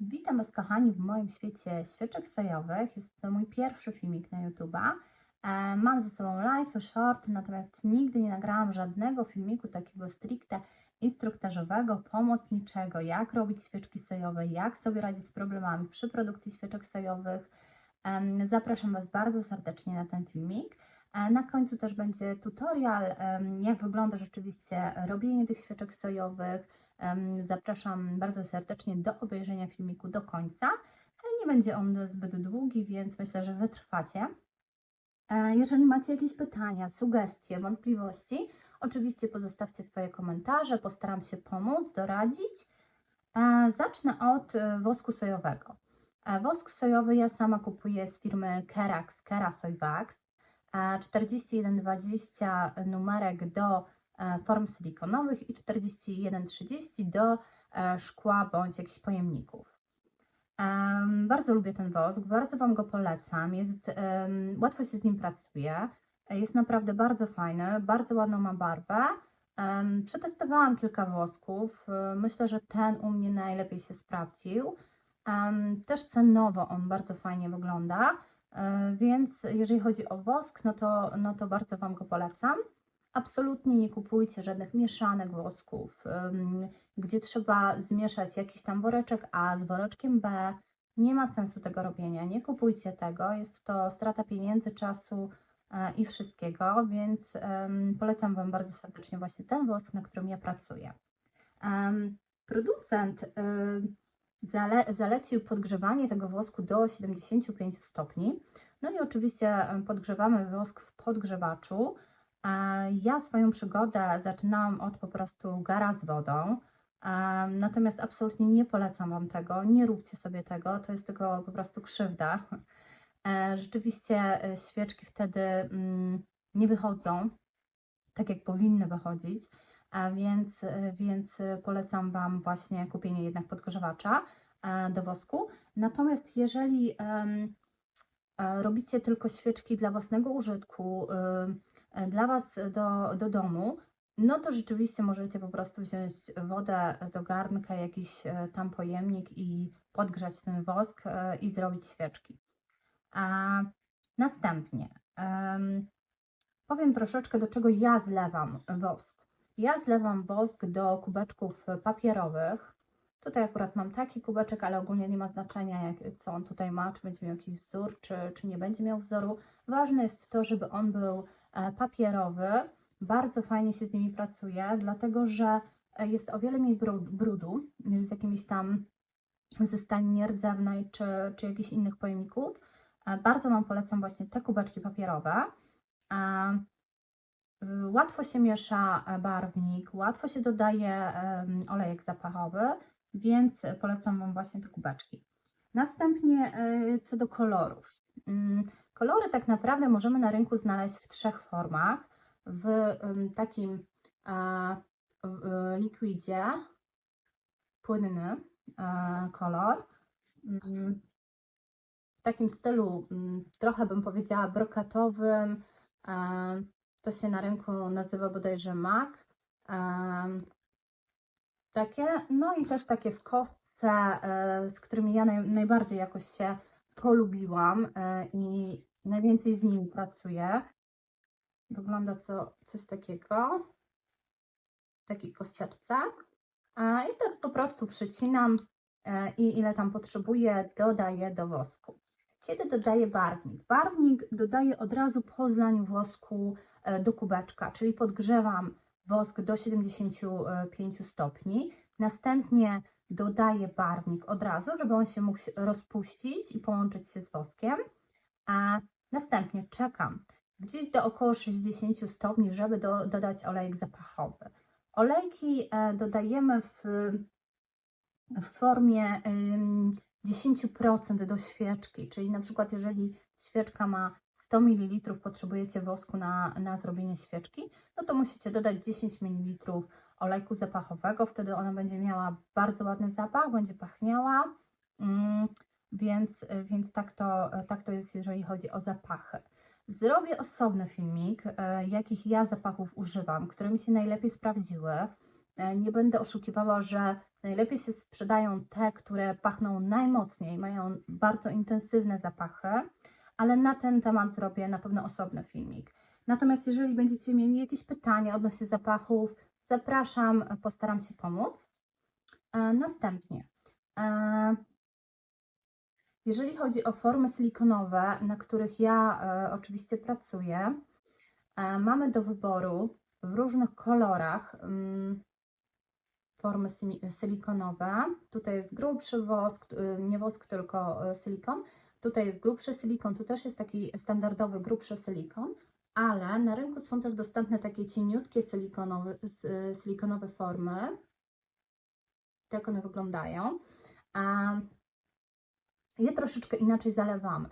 Witam Was, kochani, w moim świecie świeczek sojowych. Jest to mój pierwszy filmik na YouTube'a. E, Mam ze sobą live, short, natomiast nigdy nie nagrałam żadnego filmiku takiego stricte instruktażowego, pomocniczego, jak robić świeczki sojowe, jak sobie radzić z problemami przy produkcji świeczek sojowych. Zapraszam Was bardzo serdecznie na ten filmik. E, Na końcu też będzie tutorial, jak wygląda rzeczywiście robienie tych świeczek sojowych. Zapraszam bardzo serdecznie do obejrzenia filmiku do końca. E, Nie będzie on zbyt długi, więc myślę, że wytrwacie. E, Jeżeli macie jakieś pytania, sugestie, wątpliwości, oczywiście pozostawcie swoje komentarze, postaram się pomóc, doradzić. E, Zacznę od wosku sojowego. Wosk sojowy ja sama kupuję z firmy Kerax, Kera Soywax. E, 4120 numerek do form silikonowych i 4130 do e, szkła bądź jakichś pojemników. Em, Bardzo lubię ten wosk, bardzo Wam go polecam. Jest, łatwo się z nim pracuje. Jest naprawdę bardzo fajny, bardzo ładną ma barwę. Przetestowałam kilka wosków. e, Myślę, że ten u mnie najlepiej się sprawdził. Też cenowo on bardzo fajnie wygląda, e, więc jeżeli chodzi o wosk, no to, no to bardzo Wam go polecam. Absolutnie nie kupujcie żadnych mieszanek wosków, gdzie trzeba zmieszać jakiś tam woreczek A z woreczkiem B. Nie ma sensu tego robienia, nie kupujcie tego, jest to strata pieniędzy, czasu e, i wszystkiego, więc polecam Wam bardzo serdecznie właśnie ten wosk, na którym ja pracuję. Producent em, zale, zalecił podgrzewanie tego wosku do 75 stopni. No i oczywiście em, podgrzewamy wosk w podgrzewaczu. E, Ja swoją przygodę zaczynałam od po prostu gara z wodą. Em, Natomiast absolutnie nie polecam Wam tego, nie róbcie sobie tego, to jest tylko po prostu krzywda. E, Rzeczywiście e, świeczki wtedy mm, nie wychodzą tak, jak powinny wychodzić, więc, e, więc e, polecam Wam właśnie kupienie jednak podgrzewacza e, do wosku. Natomiast jeżeli e, robicie tylko świeczki dla własnego użytku, e, dla Was do, do domu, no to rzeczywiście możecie po prostu wziąć wodę do garnka, jakiś e, tam pojemnik i podgrzać ten wosk e, i zrobić świeczki. A następnie em, powiem troszeczkę, do czego ja zlewam wosk. Ja zlewam wosk do kubeczków papierowych. Tutaj akurat mam taki kubeczek, ale ogólnie nie ma znaczenia, jak, co on tutaj ma, czy będzie miał jakiś wzór, czy, czy nie będzie miał wzoru. Ważne jest to, żeby on był papierowy. Bardzo fajnie się z nimi pracuje, dlatego że e, jest o wiele mniej bru- brudu z jakimiś tam ze stani rdzewnej czy, czy jakichś innych pojemników. E, Bardzo Wam polecam właśnie te kubeczki papierowe. E, Łatwo się miesza e, barwnik, łatwo się dodaje olejek zapachowy, więc polecam Wam właśnie te kubeczki. Następnie e, co do kolorów. Kolory tak naprawdę możemy na rynku znaleźć w trzech formach. W takim e, e, likwidzie płynny e, kolor. Mm, W takim stylu mm, trochę bym powiedziała brokatowym. To się na rynku nazywa bodajże MAC. Takie, no i też takie w kostce, z którymi ja naj, najbardziej jakoś się polubiłam i najwięcej z nimi pracuję. Wygląda to coś takiego, w takiej kosteczce. I tak po prostu przycinam e, i ile tam potrzebuję, dodaję do wosku. Kiedy dodaję barwnik? Barwnik dodaję od razu po zlaniu wosku e, do kubeczka, czyli podgrzewam wosk do 75 stopni. Następnie dodaję barwnik od razu, żeby on się mógł rozpuścić i połączyć się z woskiem. Następnie czekam gdzieś do około 60 stopni, żeby do, dodać olejek zapachowy. Olejki e, dodajemy w, w formie ym, 10% do świeczki, czyli na przykład jeżeli świeczka ma 100 ml, potrzebujecie wosku na, na zrobienie świeczki, no to musicie dodać 10 ml olejku zapachowego, wtedy ona będzie miała bardzo ładny zapach, będzie pachniała, mm, więc, więc tak, to, tak to jest, jeżeli chodzi o zapachy. Zrobię osobny filmik, e, jakich ja zapachów używam, które mi się najlepiej sprawdziły. Nie będę oszukiwała, że najlepiej się sprzedają te, które pachną najmocniej, mają bardzo intensywne zapachy, ale na ten temat zrobię na pewno osobny filmik. Natomiast jeżeli będziecie mieli jakieś pytania odnośnie zapachów, zapraszam, postaram się pomóc. E, Następnie, e, jeżeli chodzi o formy silikonowe, na których ja e, oczywiście pracuję, e, mamy do wyboru w różnych kolorach mm, formy silikonowe. Tutaj jest grubszy wosk, y, nie wosk, tylko y, silikon. Tutaj jest grubszy silikon, tu też jest taki standardowy, grubszy silikon, ale na rynku są też dostępne takie cieniutkie silikonowe, y, silikonowe formy. Tak one wyglądają. Je troszeczkę inaczej zalewamy.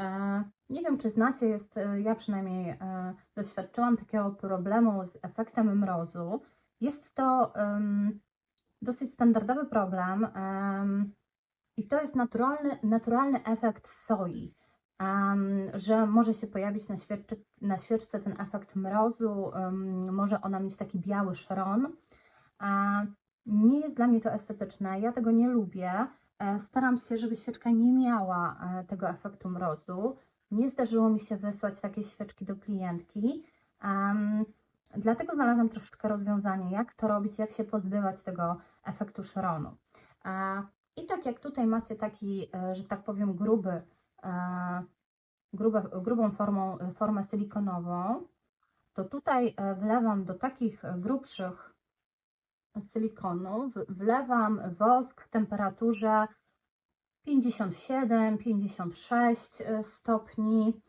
E, Nie wiem, czy znacie, jest, e, ja przynajmniej e, doświadczyłam takiego problemu z efektem mrozu. Jest to dosyć standardowy problem em, i to jest naturalny, naturalny efekt soi, em, że może się pojawić na, świeczce, na świeczce ten efekt mrozu, em, może ona mieć taki biały szron. E, Nie jest dla mnie to estetyczne, ja tego nie lubię. E, Staram się, żeby świeczka nie miała e, tego efektu mrozu. Nie zdarzyło mi się wysłać takiej świeczki do klientki. Em, Dlatego znalazłam troszeczkę rozwiązanie, jak to robić, jak się pozbywać tego efektu szronu. E, I tak jak tutaj macie taki, e, że tak powiem, gruby, e, grube, grubą formą, formę silikonową, to tutaj wlewam do takich grubszych silikonów, wlewam wosk w temperaturze 57-56 e, stopni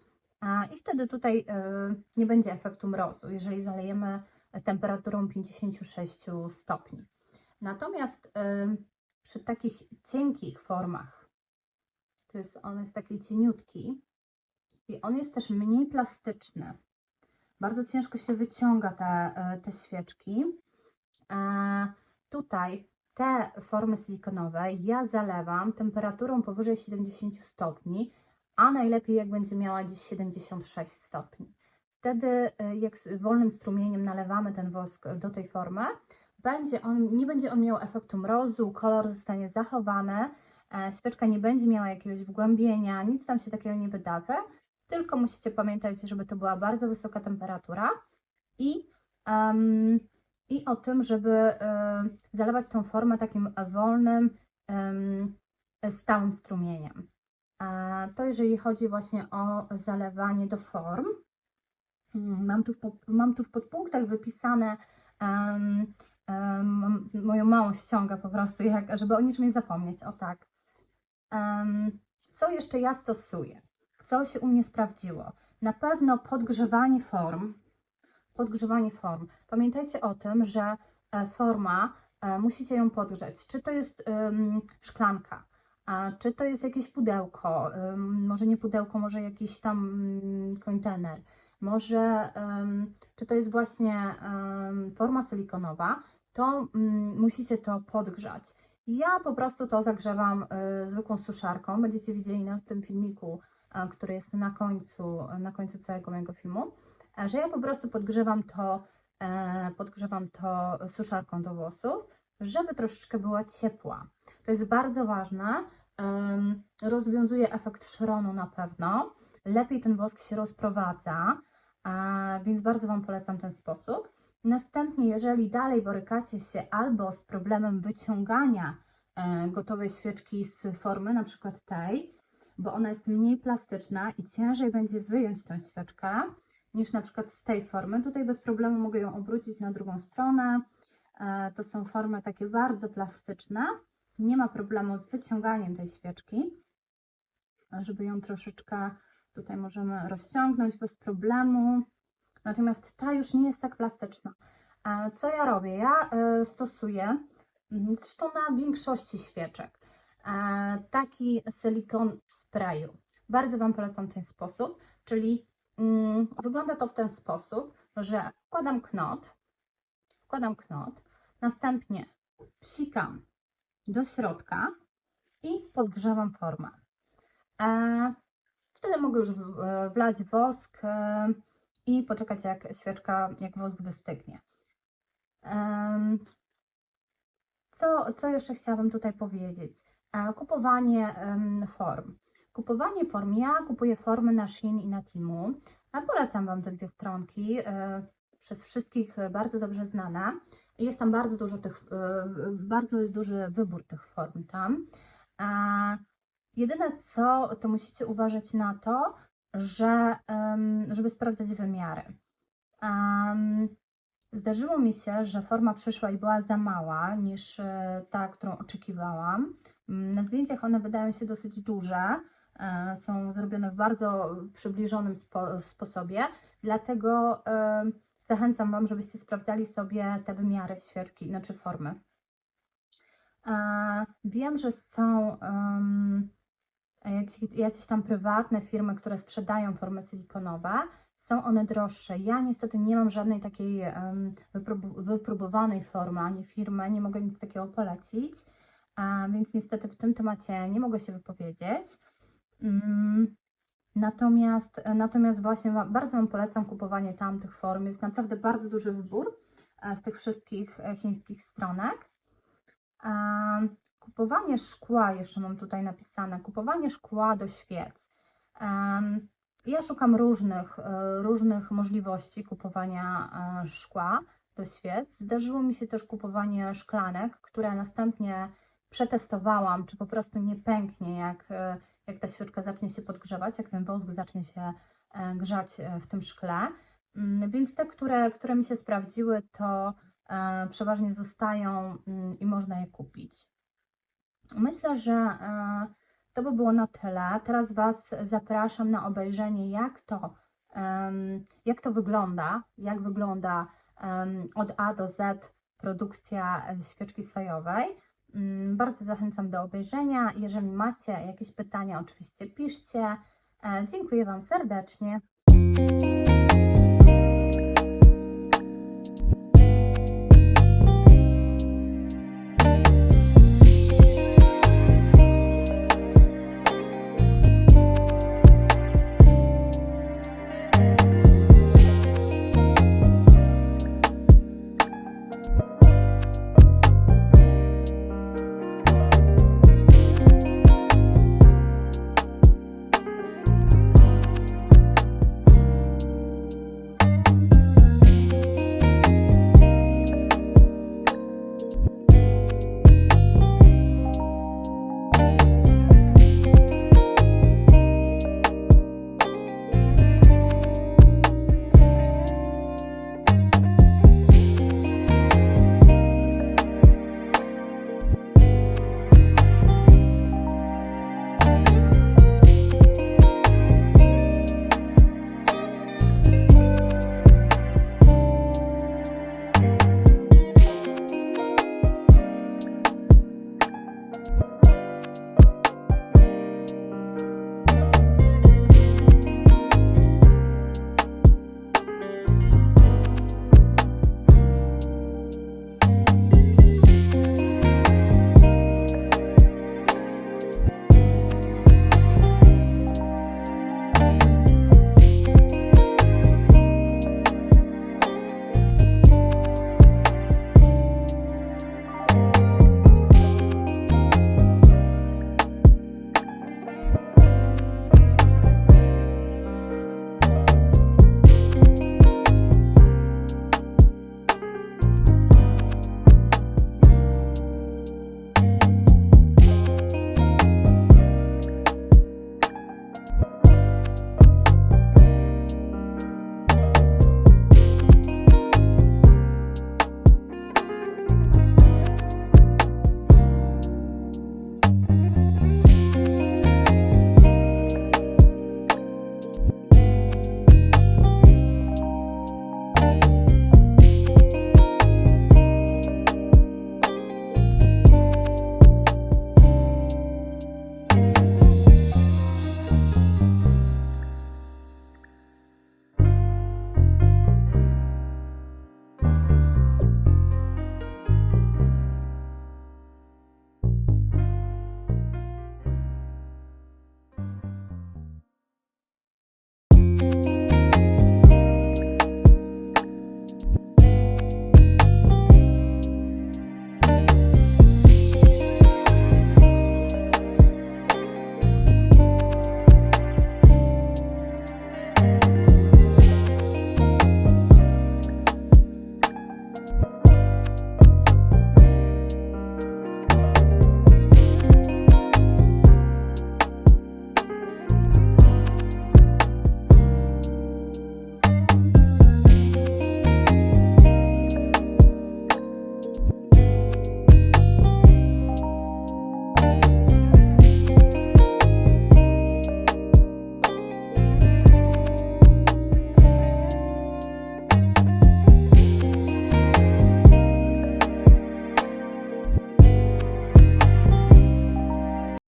i wtedy tutaj e, nie będzie efektu mrozu, jeżeli zalejemy temperaturą 56 stopni. Natomiast e, przy takich cienkich formach, to jest, on jest taki cieniutki i on jest też mniej plastyczny. Bardzo ciężko się wyciąga te, te świeczki. E, Tutaj te formy silikonowe ja zalewam temperaturą powyżej 70 stopni, a najlepiej jak będzie miała dziś 76 stopni. Wtedy e, jak z wolnym strumieniem nalewamy ten wosk do tej formy, będzie on, nie będzie on miał efektu mrozu, kolor zostanie zachowany, e, świeczka nie będzie miała jakiegoś wgłębienia, nic tam się takiego nie wydarzy, tylko musicie pamiętać, żeby to była bardzo wysoka temperatura i em, i o tym, żeby e, zalewać tą formę takim wolnym, stałym strumieniem. To jeżeli chodzi właśnie o zalewanie do form. Mm, Mam tu w, mam tu w podpunktach wypisane moją małą ściągę po prostu, jak, żeby o niczym nie zapomnieć. O tak. Co jeszcze ja stosuję? Co się u mnie sprawdziło? Na pewno podgrzewanie form, podgrzewanie form. Pamiętajcie o tym, że e, forma, e, musicie ją podgrzeć. Czy to jest szklanka, czy to jest jakieś pudełko, może nie pudełko, może jakiś tam ym, kontener, może czy to jest właśnie forma silikonowa, to ym, musicie to podgrzać. Ja po prostu to zagrzewam y, zwykłą suszarką. Będziecie widzieli na tym filmiku, e, który jest na końcu, na końcu całego mojego filmu że ja po prostu podgrzewam to, e, podgrzewam to suszarką do włosów, żeby troszeczkę była ciepła. To jest bardzo ważne. Rozwiązuje efekt szronu na pewno. Lepiej ten wosk się rozprowadza, więc bardzo Wam polecam ten sposób. Następnie, jeżeli dalej borykacie się albo z problemem wyciągania e, gotowej świeczki z formy, na przykład tej, bo ona jest mniej plastyczna i ciężej będzie wyjąć tą świeczkę, niż na przykład z tej formy. Tutaj bez problemu mogę ją obrócić na drugą stronę. E, To są formy takie bardzo plastyczne. Nie ma problemu z wyciąganiem tej świeczki, żeby ją troszeczkę tutaj możemy rozciągnąć bez problemu. Natomiast ta już nie jest tak plastyczna. E, Co ja robię? Ja e, stosuję, mm, zresztą na większości świeczek, taki silikon w sprayu. Bardzo Wam polecam ten sposób, czyli Wygląda to w ten sposób, że wkładam knot, wkładam knot, następnie psikam do środka i podgrzewam formę. E, Wtedy mogę już e, wlać wosk e, i poczekać jak świeczka, jak wosk wystygnie. Em, co, co jeszcze chciałabym tutaj powiedzieć? E, Kupowanie form. Kupowanie form. Ja kupuję formy na Shein i na Timu. A polecam Wam te dwie stronki. e, Przez wszystkich e, bardzo dobrze znane. I Jest tam bardzo dużo tych, e, bardzo duży wybór tych form tam. Jedyne co, to musicie uważać na to, że żeby sprawdzać wymiary. Zdarzyło mi się, że forma przyszła i była za mała niż ta, którą oczekiwałam. Mm, Na zdjęciach one wydają się dosyć duże, są zrobione w bardzo przybliżonym spo, sposobie, dlatego e, zachęcam Wam, żebyście sprawdzali sobie te wymiary świeczki, znaczy formy. E, Wiem, że są jakieś, tam prywatne firmy, które sprzedają formy silikonowe. Są one droższe. Ja niestety nie mam żadnej takiej wypróbowanej formy ani firmy, nie mogę nic takiego polecić, więc niestety w tym temacie nie mogę się wypowiedzieć. Mm, Natomiast, natomiast właśnie bardzo Wam polecam kupowanie tamtych form. Jest naprawdę bardzo duży wybór e, z tych wszystkich e, chińskich stronek. Kupowanie szkła, jeszcze mam tutaj napisane, kupowanie szkła do świec. Ja szukam różnych, e, różnych możliwości kupowania e, szkła do świec. Zdarzyło mi się też kupowanie szklanek, które następnie przetestowałam, czy po prostu nie pęknie, jak, e, jak ta świeczka zacznie się podgrzewać, jak ten wosk zacznie się e, grzać e, w tym szkle. Mm, Więc te, które, które mi się sprawdziły, to e, przeważnie zostają mm, i można je kupić. Myślę, że to by było na tyle. Teraz Was zapraszam na obejrzenie, jak to, jak to wygląda, jak wygląda od A do Z produkcja świeczki sojowej. Mm, Bardzo zachęcam do obejrzenia. Jeżeli macie jakieś pytania, oczywiście piszcie. E, Dziękuję Wam serdecznie.